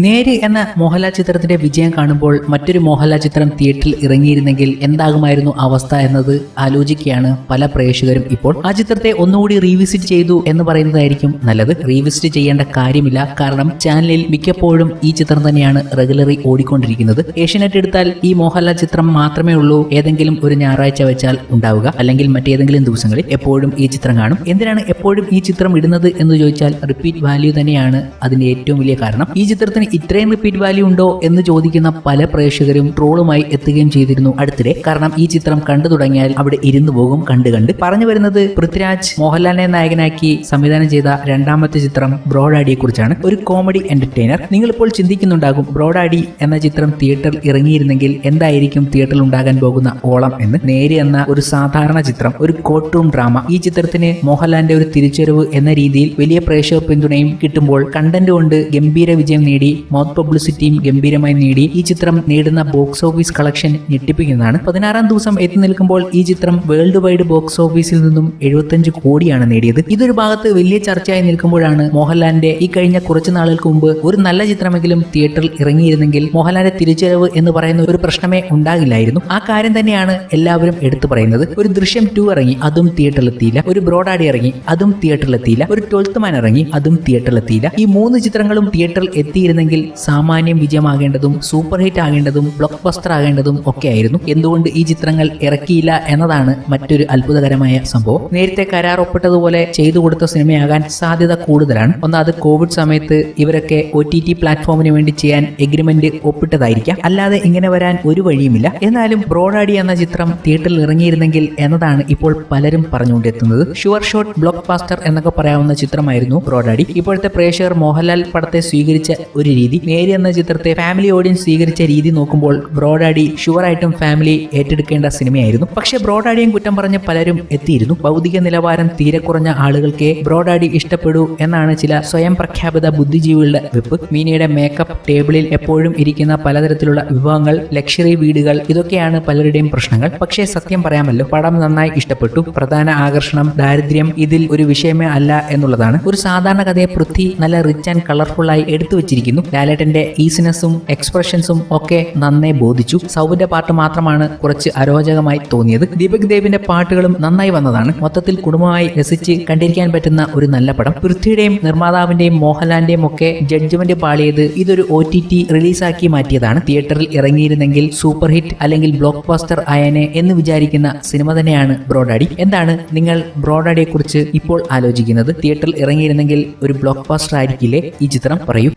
നേര് എന്ന മോഹൻലാൽ ചിത്രത്തിന്റെ വിജയം കാണുമ്പോൾ മറ്റൊരു മോഹൻലാൽ ചിത്രം തിയേറ്ററിൽ ഇറങ്ങിയിരുന്നെങ്കിൽ എന്താകുമായിരുന്നു അവസ്ഥ എന്നത് ആലോചിക്കുകയാണ് പല പ്രേക്ഷകരും ഇപ്പോൾ. ആ ചിത്രത്തെ ഒന്നുകൂടി റീവിസിറ്റ് ചെയ്തു എന്ന് പറയുന്നതായിരിക്കും നല്ലത്. റീവിസിറ്റ് ചെയ്യേണ്ട കാര്യമില്ല. കാരണം ചാനലിൽ മിക്കപ്പോഴും ഈ ചിത്രം തന്നെയാണ് റെഗുലറി ഓടിക്കൊണ്ടിരിക്കുന്നത്. ഏഷ്യനെറ്റ് എടുത്താൽ ഈ മോഹൻലാൽ ചിത്രം മാത്രമേ ഉള്ളൂ. ഏതെങ്കിലും ഒരു ഞായറാഴ്ച വെച്ചാൽ ഉണ്ടാവുക. അല്ലെങ്കിൽ മറ്റേതെങ്കിലും ദിവസങ്ങളിൽ എപ്പോഴും ഈ ചിത്രം കാണും. എന്തിനാണ് എപ്പോഴും ഈ ചിത്രം ഇടുന്നത് എന്ന് ചോദിച്ചാൽ റിപ്പീറ്റ് വാല്യൂ തന്നെയാണ് അതിന്റെ ഏറ്റവും വലിയ കാരണം. ഈ ചിത്രത്തിന് ഇത്രയും റിപ്പീറ്റ് വാല്യൂ ഉണ്ടോ എന്ന് ചോദിക്കുന്ന പല പ്രേക്ഷകരും ട്രോളുമായി എത്തുകയും ചെയ്തിരുന്നു അടുത്തിടെ. കാരണം ഈ ചിത്രം കണ്ടു തുടങ്ങിയാൽ അവിടെ ഇരുന്നു പോകും കണ്ട് കണ്ട്. പറഞ്ഞു വരുന്നത് പൃഥ്വിരാജ് മോഹൻലാലിനെ നായകനാക്കി സംവിധാനം ചെയ്ത രണ്ടാമത്തെ ചിത്രം ബ്രോഡാഡിയെ കുറിച്ചാണ് ഒരു കോമഡി എന്റർടൈനർ നിങ്ങൾ ഇപ്പോൾ ചിന്തിക്കുന്നുണ്ടാകും ബ്രോഡാഡി എന്ന ചിത്രം തിയേറ്ററിൽ ഇറങ്ങിയിരുന്നെങ്കിൽ എന്തായിരിക്കും തിയേറ്ററിൽ ഉണ്ടാകാൻ പോകുന്ന ഓളം എന്ന്. നേരെ എന്ന ഒരു സാധാരണ ചിത്രം ഒരു കോർട്ട് റൂം ഡ്രാമ ഈ ചിത്രത്തിന് മോഹൻലാലിന്റെ ഒരു തിരിച്ചുവരവ് എന്ന രീതിയിൽ വലിയ പ്രേക്ഷക പിന്തുണയും കിട്ടുമ്പോൾ കണ്ടന്റ് കൊണ്ട് ഗംഭീര വിജയം നേടി മൗത്ത് പബ്ലിസിറ്റിയും ഗംഭീരമായി നേടി ഈ ചിത്രം നേടുന്ന ബോക്സ് ഓഫീസ് കളക്ഷൻ ഞെട്ടിപ്പിക്കുന്നതാണ്. പതിനാറാം ദിവസം എത്തി നിൽക്കുമ്പോൾ ഈ ചിത്രം വേൾഡ് വൈഡ് ബോക്സ് ഓഫീസിൽ നിന്നും എഴുപത്തഞ്ച് കോടിയാണ് നേടിയത്. ഇതൊരു ഭാഗത്ത് വലിയ ചർച്ചയായി നിൽക്കുമ്പോഴാണ് മോഹൻലാലിന്റെ ഈ കഴിഞ്ഞ കുറച്ച് നാളുകൾക്ക് മുമ്പ് ഒരു നല്ല ചിത്രമെങ്കിലും തിയേറ്ററിൽ ഇറങ്ങിയിരുന്നെങ്കിൽ മോഹൻലാലിന്റെ തിരിച്ചറിവ് എന്ന് പറയുന്ന ഒരു പ്രശ്നമേ ഉണ്ടാകില്ലായിരുന്നു. ആ കാര്യം തന്നെയാണ് എല്ലാവരും എടുത്തു പറയുന്നത്. ഒരു ദൃശ്യം ടു ഇറങ്ങി അതും തിയേറ്ററിൽ എത്തിയില്ല. ഒരു ബ്രോഡാഡി ഇറങ്ങി അതും തിയേറ്ററിലെത്തിയില്ല ഒരു ട്വൽത്ത് മാൻ ഇറങ്ങി അതും തിയേറ്ററിലെത്തിയില്ല ഈ മൂന്ന് ചിത്രങ്ങളും തിയേറ്ററിൽ എത്തിയിരുന്നെങ്കിൽ സാമാന്യം വിജയമാകേണ്ടതും സൂപ്പർ ഹിറ്റ് ആകേണ്ടതും ബ്ലോക്ക് ബസ്റ്റർ ആകേണ്ടതും ഒക്കെ ആയിരുന്നു. എന്തുകൊണ്ട് ഈ ചിത്രങ്ങൾ ഇറക്കിയില്ല എന്നതാണ് മറ്റൊരു അത്ഭുതകരമായ സംഭവം. നേരത്തെ കരാർ ഒപ്പിട്ടതുപോലെ ചെയ്തു കൊടുത്ത സിനിമയാകാൻ സാധ്യത കൂടുതലാണ്. ഒന്നാമത് കോവിഡ് സമയത്ത് ഇവരൊക്കെ ഒ ടി ടി പ്ലാറ്റ്ഫോമിന് വേണ്ടി ചെയ്യാൻ എഗ്രിമെന്റ് ഒപ്പിട്ടതായിരിക്കാം. അല്ലാതെ ഇങ്ങനെ വരാൻ ഒരു വഴിയുമില്ല. എന്നാലും ബ്രോഡാഡി എന്ന ചിത്രം തിയേറ്ററിൽ ഇറങ്ങിയിരുന്നെങ്കിൽ എന്നതാണ് ഇപ്പോൾ പലരും പറഞ്ഞുകൊണ്ടെത്തുന്നത്. ഷുവർ ഷോട്ട് ബ്ലോക്ക് ബാസ്റ്റർ എന്നൊക്കെ പറയാവുന്ന ചിത്രമായിരുന്നു ബ്രോഡാഡി. ഇപ്പോഴത്തെ പ്രേക്ഷകർ മോഹൻലാൽ പടത്തെ സ്വീകരിച്ച ഒരു രീതി. മേരി എന്ന ചിത്രത്തെ ഫാമിലി ഓഡിയൻസ് സ്വീകരിച്ച രീതി നോക്കുമ്പോൾ ബ്രോഡാഡി ഷുവറായിട്ടും ഫാമിലി ഏറ്റെടുക്കേണ്ട സിനിമയായിരുന്നു. പക്ഷേ ബ്രോഡാഡിയും കുറ്റം പറഞ്ഞ പലരും എത്തിയിരുന്നു. ഭൗതിക നിലവാരം തീരെ കുറഞ്ഞ ആളുകൾക്കേ ബ്രോഡാഡി ഇഷ്ടപ്പെടൂ എന്നാണ് ചില സ്വയം പ്രഖ്യാപിത ബുദ്ധിജീവികളുടെ വെപ്പ്. മീനയുടെ മേക്കപ്പ് ടേബിളിൽ എപ്പോഴും ഇരിക്കുന്ന പലതരത്തിലുള്ള വിഭവങ്ങൾ ലക്ഷറി വീടുകൾ ഇതൊക്കെയാണ് പലരുടെയും പ്രശ്നങ്ങൾ. പക്ഷേ സത്യം പറയാമല്ലോ പടം നന്നായി ഇഷ്ടപ്പെട്ടു. പ്രധാന ആകർഷണം ദാരിദ്ര്യം ഇതിൽ ഒരു വിഷയമേ അല്ല എന്നുള്ളതാണ്. ഒരു സാധാരണ കഥയെ പൃഥ്വി നല്ല റിച്ച് ആൻഡ് കളർഫുൾ ആയി എടുത്തു വെച്ചിരിക്കുന്നു. ലാലേട്ടന്റെ ഈസിനെസ്സും എക്സ്പ്രഷൻസും ഒക്കെ നന്നേ ബോധിച്ചു. സൗബിന്റെ പാട്ട് മാത്രമാണ് കുറച്ച് അരോചകമായി തോന്നിയത്. ദീപക് ദേവിന്റെ പാട്ടുകളും നന്നായി വന്നതാണ്. മൊത്തത്തിൽ കുടുംബമായി രസിച്ച് കണ്ടിരിക്കാൻ പറ്റുന്ന ഒരു നല്ല പടം. പൃഥ്വിയുടെയും നിർമ്മാതാവിന്റെയും മോഹൻലാലിന്റെയും ഒക്കെ ജഡ്ജ്മെന്റ് പാളിയത് ഇതൊരു ഒ ടി ടി റിലീസാക്കി മാറ്റിയതാണ്. തിയേറ്ററിൽ ഇറങ്ങിയിരുന്നെങ്കിൽ സൂപ്പർ ഹിറ്റ് അല്ലെങ്കിൽ ബ്ലോക്ക് ബാസ്റ്റർ ആയനെ എന്ന് വിചാരിക്കുന്ന സിനിമ തന്നെയാണ് ബ്രോഡാഡി. എന്താണ് നിങ്ങൾ ബ്രോഡാഡിയെ കുറിച്ച് ഇപ്പോൾ ആലോചിക്കുന്നത് തിയേറ്ററിൽ ഇറങ്ങിയിരുന്നെങ്കിൽ ഒരു ബ്ലോക്ക് ബാസ്റ്റർ ആയിരിക്കില്ലേ? ഈ ചിത്രം പറയൂ.